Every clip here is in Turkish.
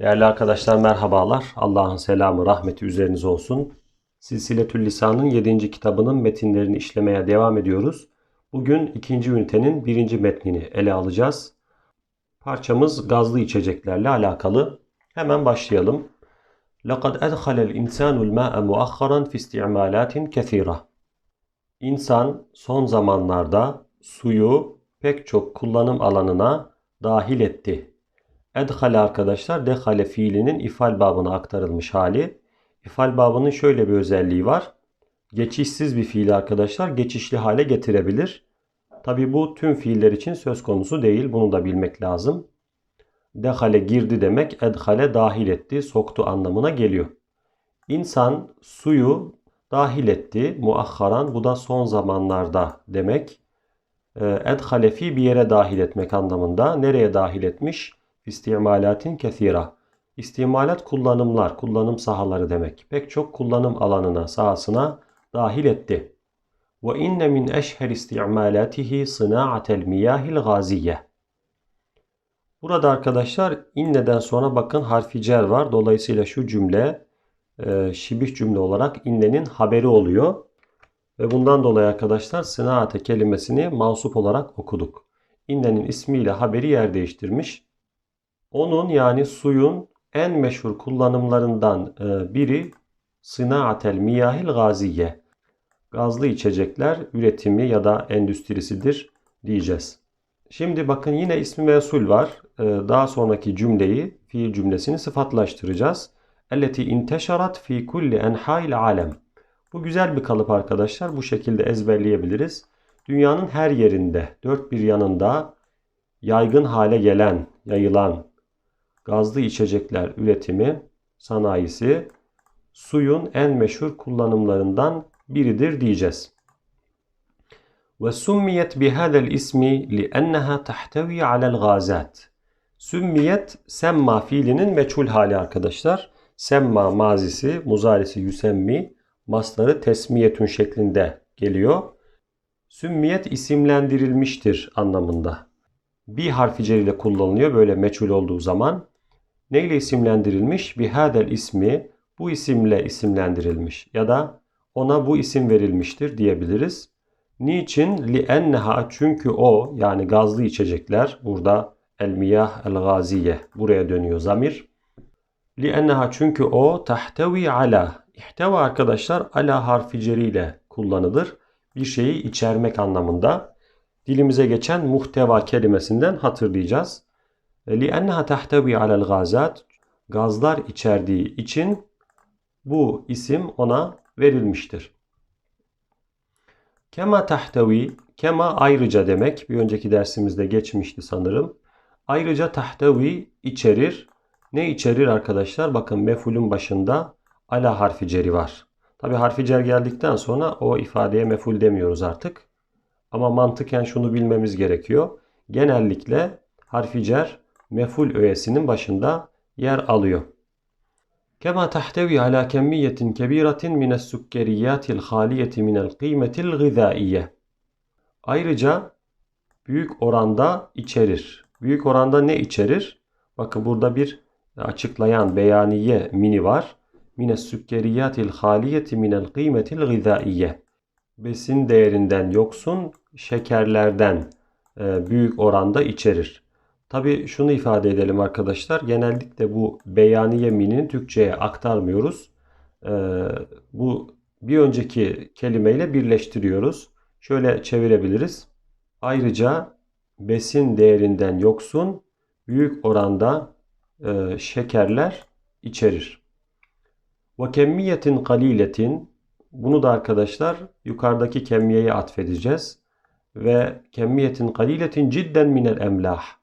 Değerli arkadaşlar merhabalar. Allah'ın selamı, rahmeti üzerinize olsun. Silsiletül Lisan'ın 7. kitabının metinlerini işlemeye devam ediyoruz. Bugün ikinci ünitenin birinci metnini ele alacağız. Parçamız gazlı içeceklerle alakalı. Hemen başlayalım. لَقَدْ أَدْخَلَ الْاِنْسَانُ الْمَاءَ مُؤَخَّرًا فِي اسْتِعْمَالَاتٍ كَثِيرًا İnsan son zamanlarda suyu pek çok kullanım alanına dahil etti. Edhale arkadaşlar dehale fiilinin ifal babına aktarılmış hali. İfal babının şöyle bir özelliği var. Geçişsiz bir fiil arkadaşlar geçişli hale getirebilir. Tabi bu tüm fiiller için söz konusu değil. Bunu da bilmek lazım. Dehale girdi demek edhale dahil etti, soktu anlamına geliyor. İnsan suyu dahil etti muahharan bu da son zamanlarda demek. Edhale fi bir yere dahil etmek anlamında. Nereye dahil etmiş? İstimalatin kethira. İstimalat kullanımlar, kullanım sahaları demek. Pek çok kullanım alanına, sahasına dahil etti. Ve inne min eşher istimalatihi sına'atel miyahil gaziye. Burada arkadaşlar inneden sonra bakın harfi cer var. Dolayısıyla şu cümle e, şibih cümle olarak innenin haberi oluyor. Ve bundan dolayı arkadaşlar sınaate kelimesini mansup olarak okuduk. İnnenin ismiyle haberi yer değiştirmiş. Onun yani suyun en meşhur kullanımlarından e, biri sınaatel miyahil gaziye. Gazlı içecekler üretimi ya da endüstrisidir diyeceğiz. Şimdi bakın yine ismi mesul var. E, daha sonraki cümleyi, fiil cümlesini sıfatlaştıracağız. Elleti inteşarat fi kulli enhail alem. Bu güzel bir kalıp arkadaşlar. Bu şekilde ezberleyebiliriz. Dünyanın her yerinde, dört bir yanında yaygın hale gelen, yayılan gazlı içecekler üretimi sanayisi suyun en meşhur kullanımlarından biridir diyeceğiz. Ve summiyet bihadel ismi li'enneha tahtevi alel gazat. Sümmiyet semma fiilinin meçhul hali arkadaşlar. Semma mazisi, muzarisi yüsemmi, masları tesmiyetün şeklinde geliyor. Sümmiyet isimlendirilmiştir anlamında. Bir harfi ile kullanılıyor böyle meçhul olduğu zaman. Neyle isimlendirilmiş? Bihadel ismi bu isimle isimlendirilmiş ya da ona bu isim verilmiştir diyebiliriz. Niçin? Li'enneha çünkü o yani gazlı içecekler burada el miyah el gaziye buraya dönüyor zamir. Li'enneha çünkü o tahtevi ala İhteva arkadaşlar ala harfi ile kullanılır. Bir şeyi içermek anlamında. Dilimize geçen muhteva kelimesinden hatırlayacağız. لِأَنَّهَا تَحْتَوِي عَلَى الْغَازَاتِ Gazlar içerdiği için bu isim ona verilmiştir. Kema tahtevi, kema ayrıca demek. Bir önceki dersimizde geçmişti sanırım. Ayrıca tahtevi içerir. Ne içerir arkadaşlar? Bakın mefulün başında ala harfi ceri var. Tabi harfi cer geldikten sonra o ifadeye meful demiyoruz artık. Ama mantıken şunu bilmemiz gerekiyor. Genellikle harfi cer meful öğesinin başında yer alıyor. Kema tahtevi ala kemmiyetin kebiratin mines sukkeriyatil haliyeti minel kıymetil gıdaiye. Ayrıca büyük oranda içerir. Büyük oranda ne içerir? Bakın burada bir açıklayan beyaniye mini var. Mines sukkeriyatil haliyeti minel kıymetil gıdaiye. Besin değerinden yoksun şekerlerden e, büyük oranda içerir. Tabi şunu ifade edelim arkadaşlar. Genellikle bu beyani yeminini Türkçe'ye aktarmıyoruz. Ee, bu bir önceki kelimeyle birleştiriyoruz. Şöyle çevirebiliriz. Ayrıca besin değerinden yoksun büyük oranda e, şekerler içerir. Ve kemmiyetin kaliletin bunu da arkadaşlar yukarıdaki kemmiyeye atfedeceğiz. Ve kemmiyetin kaliletin cidden minel emlah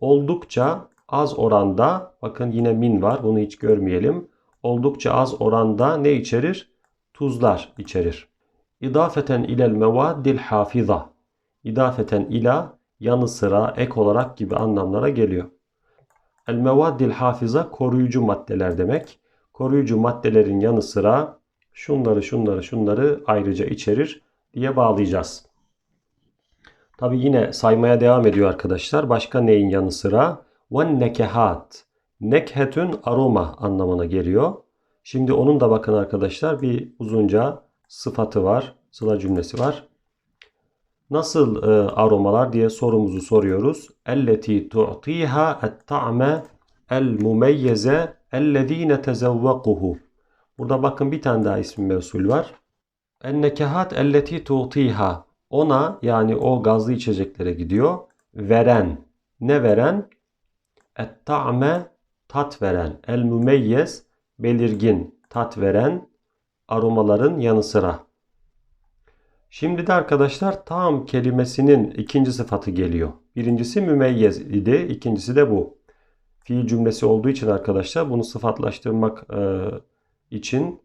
oldukça az oranda bakın yine min var bunu hiç görmeyelim. Oldukça az oranda ne içerir? Tuzlar içerir. İdafeten ilel mevaddil hafiza. İdafeten ila yanı sıra ek olarak gibi anlamlara geliyor. El mevaddil hafiza koruyucu maddeler demek. Koruyucu maddelerin yanı sıra şunları şunları şunları ayrıca içerir diye bağlayacağız. Tabi yine saymaya devam ediyor arkadaşlar. Başka neyin yanı sıra? Ve nekehat. Nekhetün aroma anlamına geliyor. Şimdi onun da bakın arkadaşlar bir uzunca sıfatı var, sıla cümlesi var. Nasıl e, aromalar diye sorumuzu soruyoruz. Elleti tu'tiha et-ta'me el-mumeyyeze ellezine tezevvakuhu. Burada bakın bir tane daha ismi mevsul var. Ennekehat elleti tu'tiha. Ona yani o gazlı içeceklere gidiyor. Veren. Ne veren? Et-ta'me tat veren. El-mumeyyez belirgin tat veren aromaların yanı sıra. Şimdi de arkadaşlar tam kelimesinin ikinci sıfatı geliyor. Birincisi mümeyyez idi, ikincisi de bu. Fiil cümlesi olduğu için arkadaşlar bunu sıfatlaştırmak e, için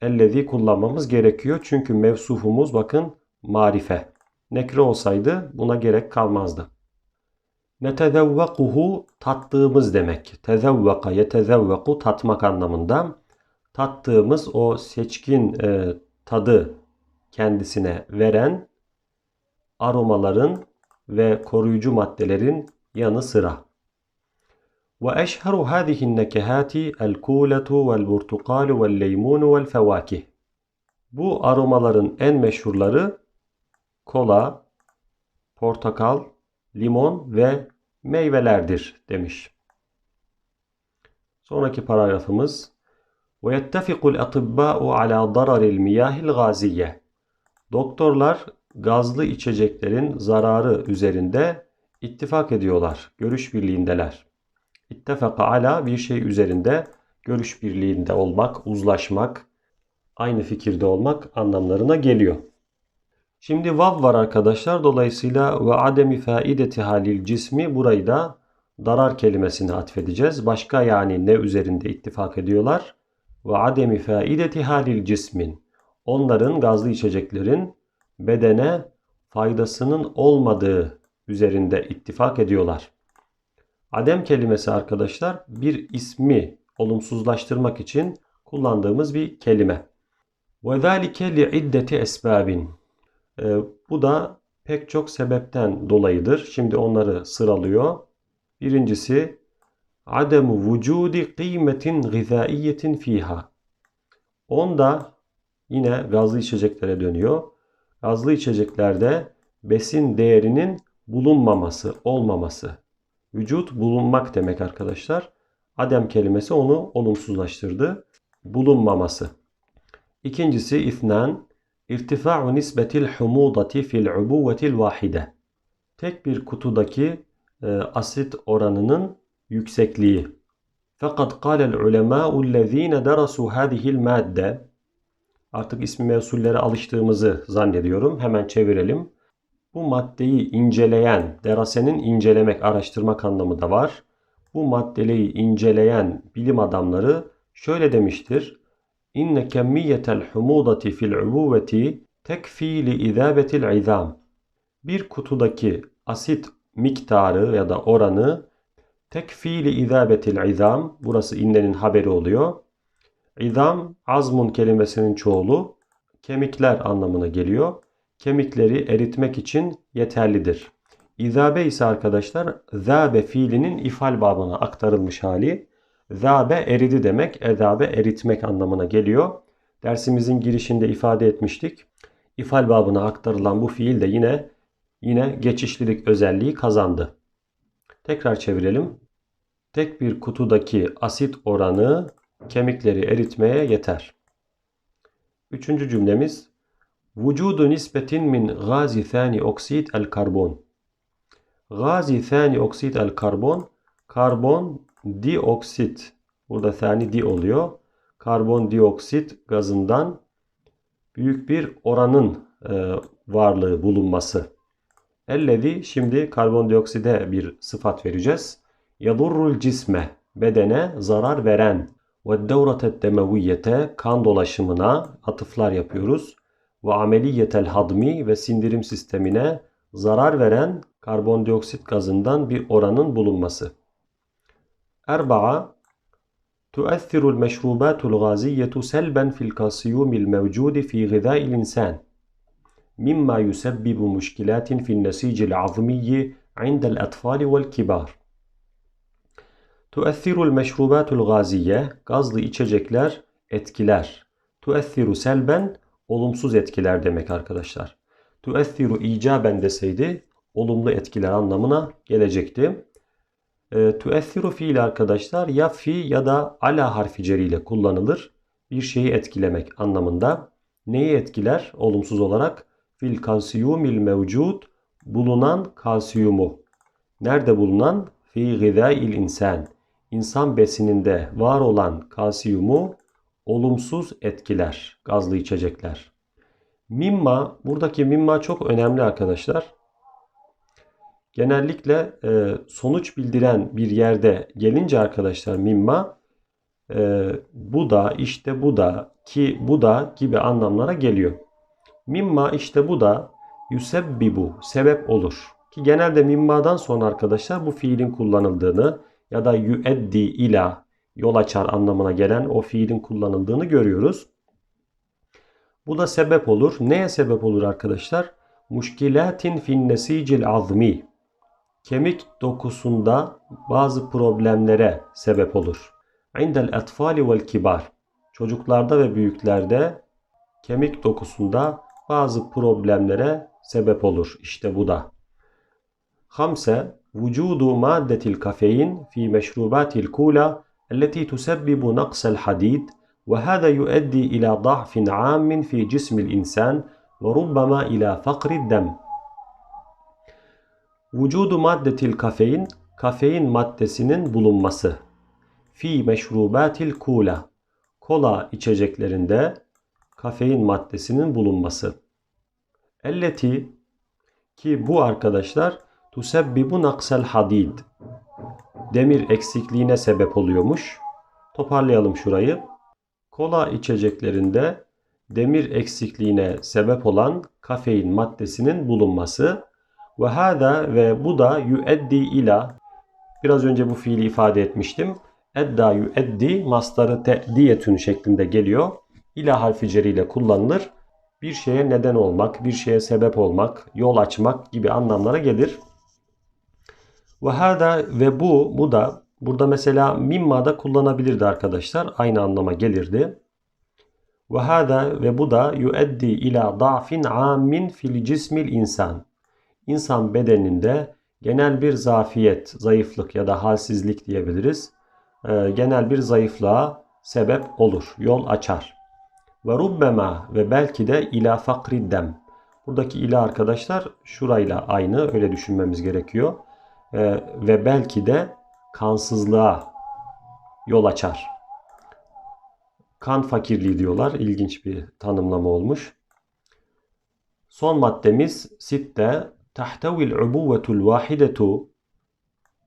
ellezi kullanmamız gerekiyor. Çünkü mevsufumuz bakın marife. Nekre olsaydı buna gerek kalmazdı. Netezevvekuhu tattığımız demek. Tezevveka yetezevveku tatmak anlamında. Tattığımız o seçkin e, tadı kendisine veren aromaların ve koruyucu maddelerin yanı sıra. Ve eşheru hâzihin nekehâti el kûletu vel burtukalu vel leymunu vel fevâkih. Bu aromaların en meşhurları kola, portakal, limon ve meyvelerdir demiş. Sonraki paragrafımız yettefikul atibba'u ala dararil miyahil gaziye. Doktorlar gazlı içeceklerin zararı üzerinde ittifak ediyorlar. Görüş birliğindeler. İttefaka ala bir şey üzerinde görüş birliğinde olmak, uzlaşmak, aynı fikirde olmak anlamlarına geliyor. Şimdi vav var arkadaşlar. Dolayısıyla ve ademi faideti halil cismi burayı da darar kelimesine atfedeceğiz. Başka yani ne üzerinde ittifak ediyorlar? Ve ademi faideti halil cismin. Onların gazlı içeceklerin bedene faydasının olmadığı üzerinde ittifak ediyorlar. Adem kelimesi arkadaşlar bir ismi olumsuzlaştırmak için kullandığımız bir kelime. Ve li iddeti esbabin. E, bu da pek çok sebepten dolayıdır. Şimdi onları sıralıyor. Birincisi ademu vücudi kıymetin gızaiyetin fiha. Onda yine gazlı içeceklere dönüyor. Gazlı içeceklerde besin değerinin bulunmaması, olmaması. Vücut bulunmak demek arkadaşlar. Adem kelimesi onu olumsuzlaştırdı. Bulunmaması. İkincisi ifnan irtifa'u nisbetil humudati fil ubuvetil vahide. Tek bir kutudaki e, asit oranının yüksekliği. Fakat kâlel ulemâ'u allezîne derasu hâzihil madde. Artık ismi mevsullere alıştığımızı zannediyorum. Hemen çevirelim. Bu maddeyi inceleyen, derasenin incelemek, araştırmak anlamı da var. Bu maddeyi inceleyen bilim adamları şöyle demiştir. İnne kemmiyetel humudati fil ubuveti tekfi li izabetil izam. Bir kutudaki asit miktarı ya da oranı tekfi li izabetil izam. Burası innenin haberi oluyor. İzam azmun kelimesinin çoğulu kemikler anlamına geliyor. Kemikleri eritmek için yeterlidir. İzabe ise arkadaşlar zabe fiilinin ifal babına aktarılmış hali. Zabe eridi demek, ezabe eritmek anlamına geliyor. Dersimizin girişinde ifade etmiştik. İfal babına aktarılan bu fiil de yine yine geçişlilik özelliği kazandı. Tekrar çevirelim. Tek bir kutudaki asit oranı kemikleri eritmeye yeter. Üçüncü cümlemiz Vücudu nisbetin min gazi thani oksit el karbon. Gazi thani oksit el karbon karbon dioksit. Burada thani di oluyor. Karbon dioksit gazından büyük bir oranın e, varlığı bulunması. Ellezi şimdi karbondiokside bir sıfat vereceğiz. Yadurrul cisme bedene zarar veren ve devratet demeviyete kan dolaşımına atıflar yapıyoruz. Ve ameliyetel hadmi ve sindirim sistemine zarar veren karbondioksit gazından bir oranın bulunması. Erba'a تؤثر المشروبات الغازية سلبا في الكالسيوم الموجود في غذاء الإنسان مما يسبب مشكلات في النسيج العظمي عند الأطفال والكبار Tuethirul meşrubatul gaziye gazlı içecekler etkiler. Tuethiru selben olumsuz etkiler demek arkadaşlar. Tuethiru icaben deseydi olumlu etkiler anlamına gelecekti. E, fiili arkadaşlar ya fi ya da ala harfi ceriyle kullanılır. Bir şeyi etkilemek anlamında. Neyi etkiler olumsuz olarak? Fil kalsiyumil mevcud bulunan kalsiyumu. Nerede bulunan? Fi gıdail insan. İnsan besininde var olan kalsiyumu olumsuz etkiler gazlı içecekler. Mimma, buradaki mimma çok önemli arkadaşlar. Genellikle e, sonuç bildiren bir yerde gelince arkadaşlar mimma e, bu da işte bu da ki bu da gibi anlamlara geliyor. Mimma işte bu da yusebbibu sebep olur. Ki genelde mimmadan sonra arkadaşlar bu fiilin kullanıldığını ya da yüeddi ila yol açar anlamına gelen o fiilin kullanıldığını görüyoruz. Bu da sebep olur. Neye sebep olur arkadaşlar? Muşkilatin fin nesicil azmi Kemik dokusunda bazı problemlere sebep olur. İndel etfali vel kibar. Çocuklarda ve büyüklerde kemik dokusunda bazı problemlere sebep olur. İşte bu da. Hamse, vücudu maddetil kafein fi meşrubatil kula التي تسبب نقص الحديد وهذا يؤدي إلى ضعف عام في جسم الإنسان وربما إلى فقر الدم. Vücudu maddetil kafein, kafein maddesinin bulunması. Fi meşrubatil kula, kola içeceklerinde kafein maddesinin bulunması. Elleti ki bu arkadaşlar tusebbibu naksel hadid demir eksikliğine sebep oluyormuş. Toparlayalım şurayı. Kola içeceklerinde demir eksikliğine sebep olan kafein maddesinin bulunması ve hada ve bu da yüeddi ila biraz önce bu fiili ifade etmiştim. Edda yüeddi mastarı te'diyetün şeklinde geliyor. İla harfi ceriyle kullanılır. Bir şeye neden olmak, bir şeye sebep olmak, yol açmak gibi anlamlara gelir. Ve hada ve bu bu da burada mesela mimma da kullanabilirdi arkadaşlar. Aynı anlama gelirdi. Ve hada ve bu da yueddi ila da'fin amin fil cismil insan. İnsan bedeninde genel bir zafiyet, zayıflık ya da halsizlik diyebiliriz. Ee, genel bir zayıflığa sebep olur, yol açar. Ve rubbema ve belki de ila fakriddem. Buradaki ila arkadaşlar şurayla aynı öyle düşünmemiz gerekiyor. Ee, ve belki de kansızlığa yol açar. Kan fakirliği diyorlar. İlginç bir tanımlama olmuş. Son maddemiz sitte tahtevil ubuvetul vahidetu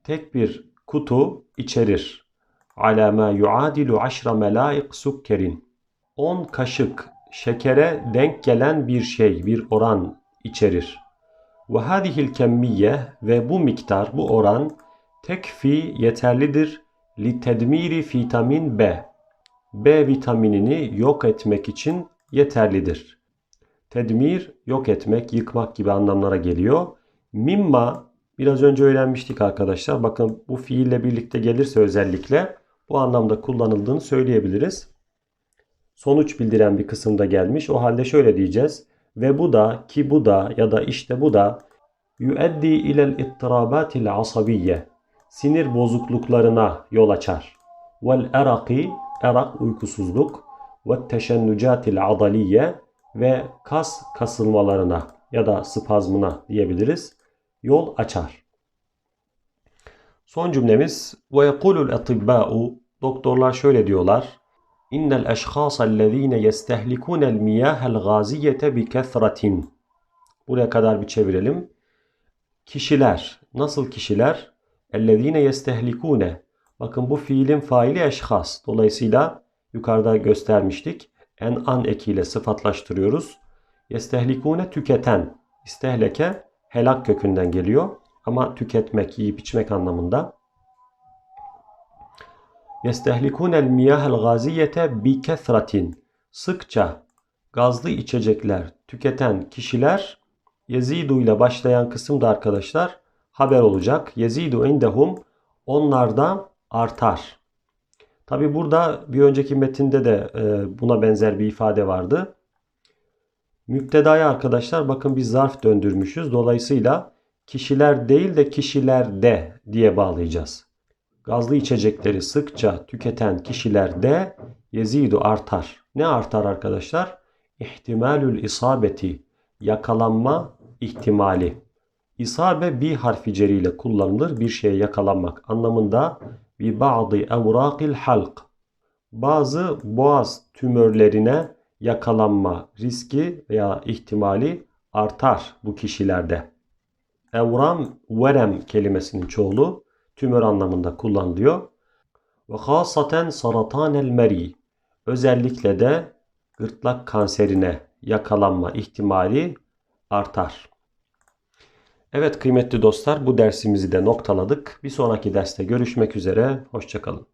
tek bir kutu içerir. Ala ma yuadilu aşra melaik sukkerin 10 kaşık şekere denk gelen bir şey, bir oran içerir. Ve hadihil kemmiye ve bu miktar, bu oran tekfi yeterlidir li tedmiri vitamin B. B vitaminini yok etmek için yeterlidir. Tedmir yok etmek, yıkmak gibi anlamlara geliyor. Mimma biraz önce öğrenmiştik arkadaşlar. Bakın bu fiille birlikte gelirse özellikle bu anlamda kullanıldığını söyleyebiliriz. Sonuç bildiren bir kısımda gelmiş. O halde şöyle diyeceğiz. Ve bu da ki bu da ya da işte bu da yüeddi ilel ittirabatil asabiyye sinir bozukluklarına yol açar. Vel eraki erak uykusuzluk ve teşennucatil adaliye ve kas kasılmalarına ya da spazmına diyebiliriz. Yol açar. Son cümlemiz ve yekulul etibba'u doktorlar şöyle diyorlar. İnnel eşhâsellezîne yestehlikûnel miyâhel gâziyete bi kethratin. Buraya kadar bir çevirelim. Kişiler, nasıl kişiler? Ellezîne yestehlikûne. Bakın bu fiilin faili eşhas. Dolayısıyla yukarıda göstermiştik. En an ekiyle sıfatlaştırıyoruz. Yestehlikûne tüketen. İstehleke helak kökünden geliyor. Ama tüketmek, yiyip içmek anlamında. Yestehlikunel miyahel gaziyete bi kethratin. Sıkça gazlı içecekler tüketen kişiler Yezidu ile başlayan kısım da arkadaşlar haber olacak. Yezidu indehum onlarda artar. Tabi burada bir önceki metinde de e, buna benzer bir ifade vardı. Müptedaya arkadaşlar bakın bir zarf döndürmüşüz. Dolayısıyla kişiler değil de kişilerde diye bağlayacağız. Gazlı içecekleri sıkça tüketen kişilerde yezidu artar. Ne artar arkadaşlar? İhtimalül isabeti yakalanma ihtimali. İsabe bir harfi ceriyle kullanılır bir şeye yakalanmak anlamında bi ba'di evrakil halk. Bazı boğaz tümörlerine yakalanma riski veya ihtimali artar bu kişilerde. Evram, verem kelimesinin çoğulu tümör anlamında kullanılıyor. Ve hasaten saratanel meri. Özellikle de gırtlak kanserine yakalanma ihtimali artar. Evet kıymetli dostlar bu dersimizi de noktaladık. Bir sonraki derste görüşmek üzere. Hoşçakalın.